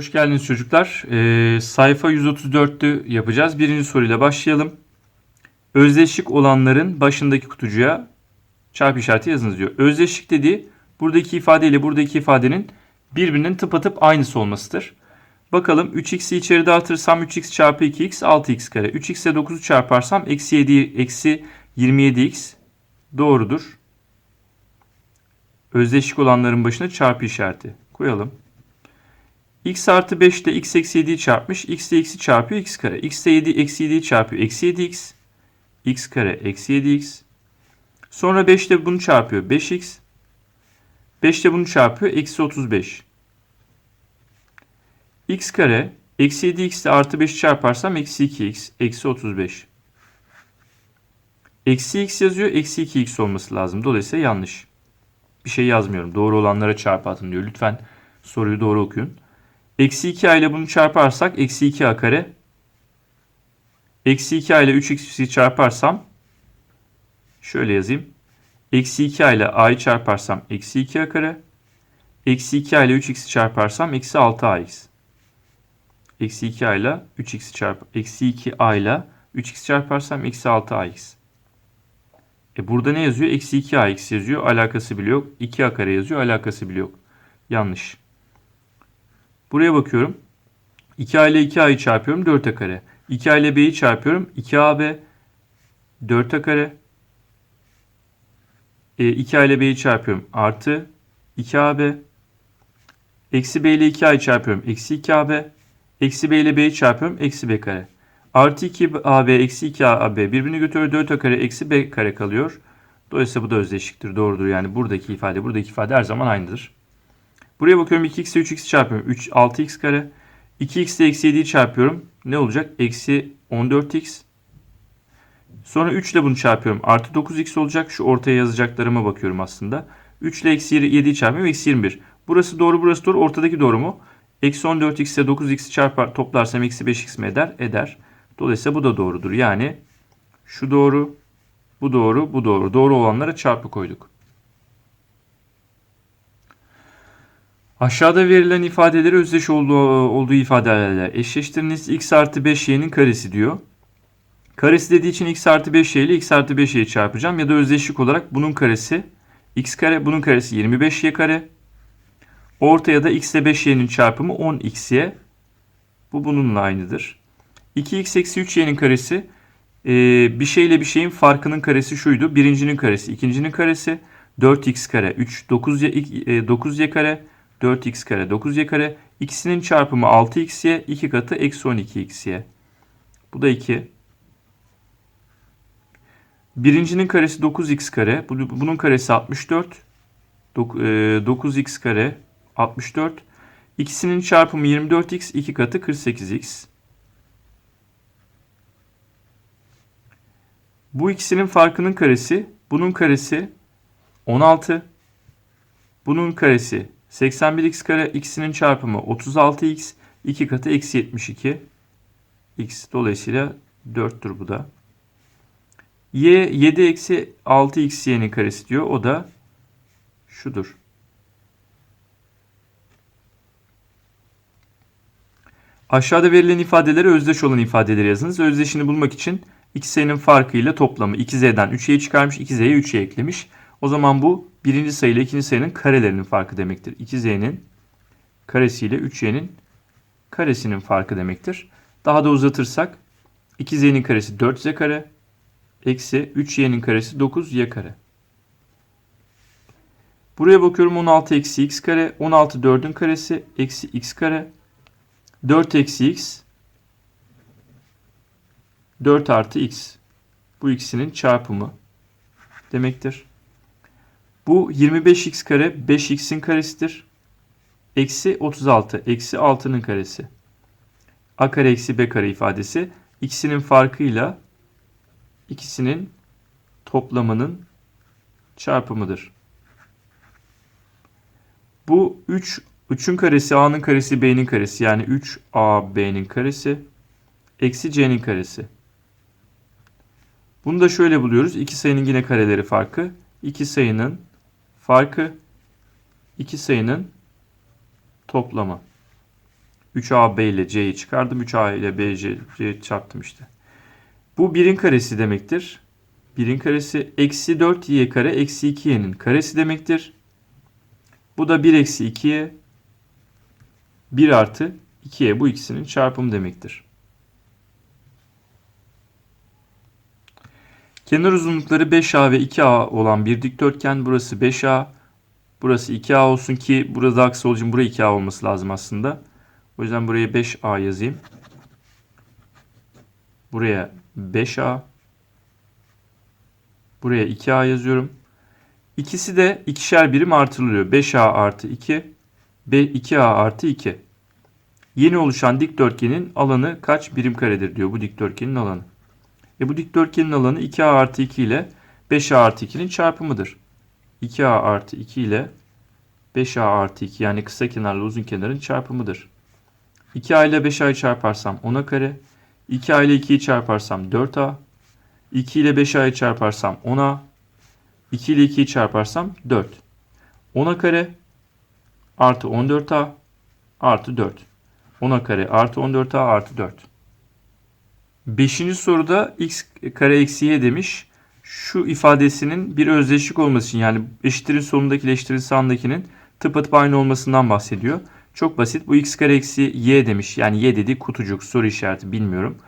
Hoş geldiniz çocuklar. Ee, sayfa 134'tü yapacağız. Birinci soruyla başlayalım. Özdeşlik olanların başındaki kutucuğa çarpı işareti yazınız diyor. Özdeşlik dediği buradaki ifade ile buradaki ifadenin birbirinin tıpatıp aynısı olmasıdır. Bakalım 3x'i içeri dağıtırsam 3x çarpı 2x 6x kare. 3x'e 9'u çarparsam eksi 7 eksi 27x doğrudur. Özdeşlik olanların başına çarpı işareti koyalım. X artı 5 ile x eksi 7'yi çarpmış. x ile x'i çarpıyor x kare. x ile 7 eksi 7'yi çarpıyor. Eksi 7x. x kare eksi 7x. Sonra 5 ile bunu çarpıyor. 5x. 5 ile bunu çarpıyor. Eksi 35. x kare eksi 7x ile artı 5'i çarparsam eksi 2x. Eksi 35. Eksi x yazıyor. Eksi 2x olması lazım. Dolayısıyla yanlış. Bir şey yazmıyorum. Doğru olanlara çarpı atın diyor. Lütfen soruyu doğru okuyun. Eksi 2a ile bunu çarparsak eksi 2a kare. Eksi 2a ile 3x'i çarparsam şöyle yazayım. Eksi 2a ile a'yı çarparsam eksi 2a kare. Eksi 2a ile 3x'i çarparsam eksi 6ax. Eksi 2a ile 3x'i çarp eksi 2a ile 3x çarparsam eksi 6ax. E burada ne yazıyor? Eksi 2ax yazıyor. Alakası bile yok. 2a kare yazıyor. Alakası bile yok. Yanlış. Buraya bakıyorum. 2a ile 2a'yı çarpıyorum 4a kare. 2a ile b'yi çarpıyorum 2ab 4a kare. E, 2a ile b'yi çarpıyorum artı 2ab. Eksi b ile 2a'yı çarpıyorum eksi 2ab. Eksi b ile b'yi çarpıyorum eksi b kare. Artı 2ab eksi 2ab birbirini götürüyor 4a kare eksi b kare kalıyor. Dolayısıyla bu da özdeşiktir doğrudur. Yani buradaki ifade buradaki ifade her zaman aynıdır. Buraya bakıyorum 2x ile 3x çarpıyorum. 3, 6x kare. 2x ile eksi 7'yi çarpıyorum. Ne olacak? Eksi 14x. Sonra 3 ile bunu çarpıyorum. Artı 9x olacak. Şu ortaya yazacaklarıma bakıyorum aslında. 3 ile eksi 7'yi çarpıyorum. Eksi 21. Burası doğru burası doğru. Ortadaki doğru mu? Eksi 14x ile 9x'i çarpar, toplarsam eksi 5x mi eder? Eder. Dolayısıyla bu da doğrudur. Yani şu doğru, bu doğru, bu doğru. Doğru olanlara çarpı koyduk. Aşağıda verilen ifadeleri özdeş olduğu, olduğu ifadelerle eşleştiriniz. x artı 5y'nin karesi diyor. Karesi dediği için x artı 5y ile x artı 5y'yi çarpacağım. Ya da özdeşlik olarak bunun karesi x kare, bunun karesi 25y kare. Ortaya da x ile 5y'nin çarpımı 10xy. Bu bununla aynıdır. 2x eksi 3y'nin karesi e, bir şeyle bir şeyin farkının karesi şuydu. Birincinin karesi, ikincinin karesi 4x kare, 3, 9y, e, 9y kare, 4x kare 9y kare. İkisinin çarpımı 6xy. 2 katı eksi 12xy. Bu da 2. Birincinin karesi 9x kare. Bunun karesi 64. 9x kare 64. İkisinin çarpımı 24x. 2 katı 48x. Bu ikisinin farkının karesi. Bunun karesi 16. Bunun karesi 81x kare x'inin çarpımı 36x 2 katı eksi 72 x dolayısıyla 4'tür bu da. y 7 eksi 6x y'nin karesi diyor. O da şudur. Aşağıda verilen ifadeleri özdeş olan ifadeleri yazınız. Özdeşini bulmak için x sayının farkıyla toplamı 2z'den 3y'yi çıkarmış 2z'ye 3y eklemiş. O zaman bu birinci sayı ile ikinci sayının karelerinin farkı demektir. 2z'nin karesi ile 3y'nin karesinin farkı demektir. Daha da uzatırsak 2z'nin karesi 4z kare eksi 3y'nin karesi 9y kare. Buraya bakıyorum 16 eksi x kare 16 4'ün karesi eksi x kare 4 eksi x 4 artı x. Bu ikisinin çarpımı demektir. Bu 25x kare 5x'in karesidir. Eksi 36 eksi 6'nın karesi. A kare eksi B kare ifadesi ikisinin farkıyla ikisinin toplamının çarpımıdır. Bu 3 3'ün karesi A'nın karesi B'nin karesi yani 3A B'nin karesi eksi C'nin karesi. Bunu da şöyle buluyoruz. İki sayının yine kareleri farkı. İki sayının farkı iki sayının toplamı. 3AB ile C'yi çıkardım. 3A ile B, C, C çarptım işte. Bu 1'in karesi demektir. 1'in karesi eksi 4y kare eksi 2y'nin karesi demektir. Bu da 1 eksi 2y 1 artı 2y bu ikisinin çarpımı demektir. Kenar uzunlukları 5A ve 2A olan bir dikdörtgen burası 5A. Burası 2A olsun ki burada aksi olduğu için buraya 2A olması lazım aslında. O yüzden buraya 5A yazayım. Buraya 5A. Buraya 2A yazıyorum. İkisi de ikişer birim artırılıyor. 5A artı 2. B 2A artı 2. Yeni oluşan dikdörtgenin alanı kaç birim karedir diyor bu dikdörtgenin alanı. E bu dikdörtgenin alanı 2A artı 2 ile 5A artı 2'nin çarpımıdır. 2A artı 2 ile 5A artı 2 yani kısa kenarla uzun kenarın çarpımıdır. 2A ile 5A'yı çarparsam 10'a kare. 2A ile 2'yi çarparsam 4A. 2 ile 5A'yı çarparsam 10A. 2 ile 2'yi çarparsam 4. 10'a kare artı 14A artı 4. 10'a kare artı 14A artı 4. Beşinci soruda x kare eksi y demiş. Şu ifadesinin bir özdeşlik olması için yani eşittirin solundaki ile eşittirin sağındakinin tıpatıp aynı olmasından bahsediyor. Çok basit. Bu x kare eksi y demiş. Yani y dediği kutucuk soru işareti bilmiyorum.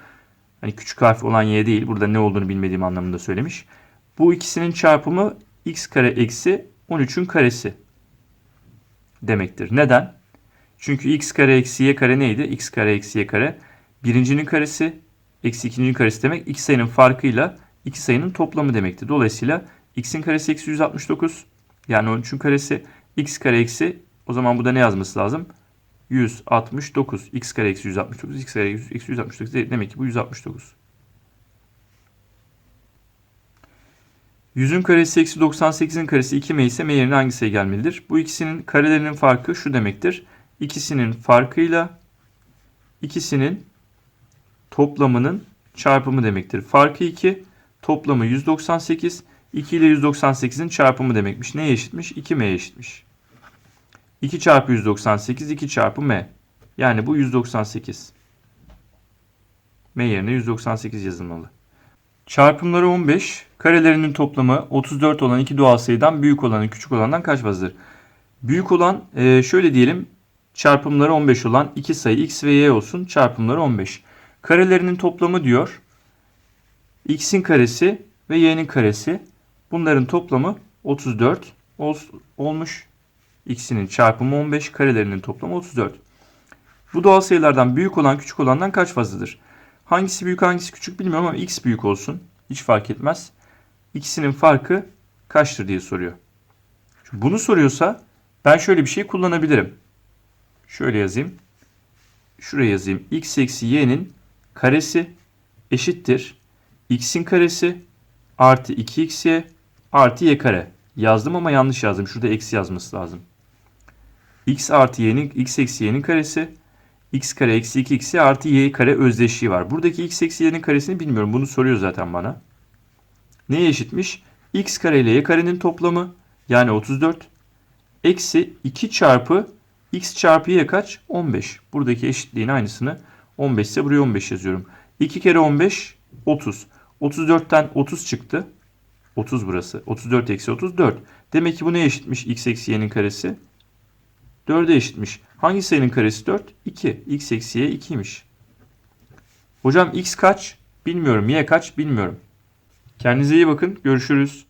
Hani küçük harf olan y değil. Burada ne olduğunu bilmediğim anlamında söylemiş. Bu ikisinin çarpımı x kare eksi 13'ün karesi demektir. Neden? Çünkü x kare eksi y kare neydi? x kare eksi y kare. Birincinin karesi eksi ikincinin karesi demek. iki sayının farkıyla iki sayının toplamı demekti. Dolayısıyla x'in karesi eksi 169. Yani 13'ün karesi x kare eksi o zaman bu da ne yazması lazım? 169. x kare eksi 169. x kare eksi 169. Demek ki bu 169. 100'ün karesi eksi 98'in karesi 2m ise m yerine hangi sayı gelmelidir? Bu ikisinin karelerinin farkı şu demektir. İkisinin farkıyla ikisinin toplamının çarpımı demektir. Farkı 2, toplamı 198. 2 ile 198'in çarpımı demekmiş. Neye eşitmiş? 2m'ye eşitmiş. 2 çarpı 198, 2 çarpı m. Yani bu 198. m yerine 198 yazılmalı. Çarpımları 15. Karelerinin toplamı 34 olan iki doğal sayıdan büyük olanın küçük olandan kaç fazladır? Büyük olan e, şöyle diyelim çarpımları 15 olan iki sayı x ve y olsun çarpımları 15. Karelerinin toplamı diyor. x'in karesi ve y'nin karesi. Bunların toplamı 34 ol, olmuş. x'inin çarpımı 15, karelerinin toplamı 34. Bu doğal sayılardan büyük olan küçük olandan kaç fazladır? Hangisi büyük hangisi küçük bilmiyorum ama x büyük olsun. Hiç fark etmez. İkisinin farkı kaçtır diye soruyor. Şimdi bunu soruyorsa ben şöyle bir şey kullanabilirim. Şöyle yazayım. Şuraya yazayım. x eksi y'nin karesi eşittir. x'in karesi artı 2xy artı y kare. Yazdım ama yanlış yazdım. Şurada eksi yazması lazım. x artı y'nin x eksi y'nin karesi x kare eksi 2xy artı y kare özdeşliği var. Buradaki x eksi y'nin karesini bilmiyorum. Bunu soruyor zaten bana. Neye eşitmiş? x kare ile y karenin toplamı yani 34 eksi 2 çarpı x çarpı y kaç? 15. Buradaki eşitliğin aynısını 15 ise buraya 15 yazıyorum. 2 kere 15 30. 34'ten 30 çıktı. 30 burası. 34 eksi 34. Demek ki bu neye eşitmiş? x eksi y'nin karesi. 4'e eşitmiş. Hangi sayının karesi 4? 2. x eksi y 2'ymiş. Hocam x kaç? Bilmiyorum. Y kaç? Bilmiyorum. Kendinize iyi bakın. Görüşürüz.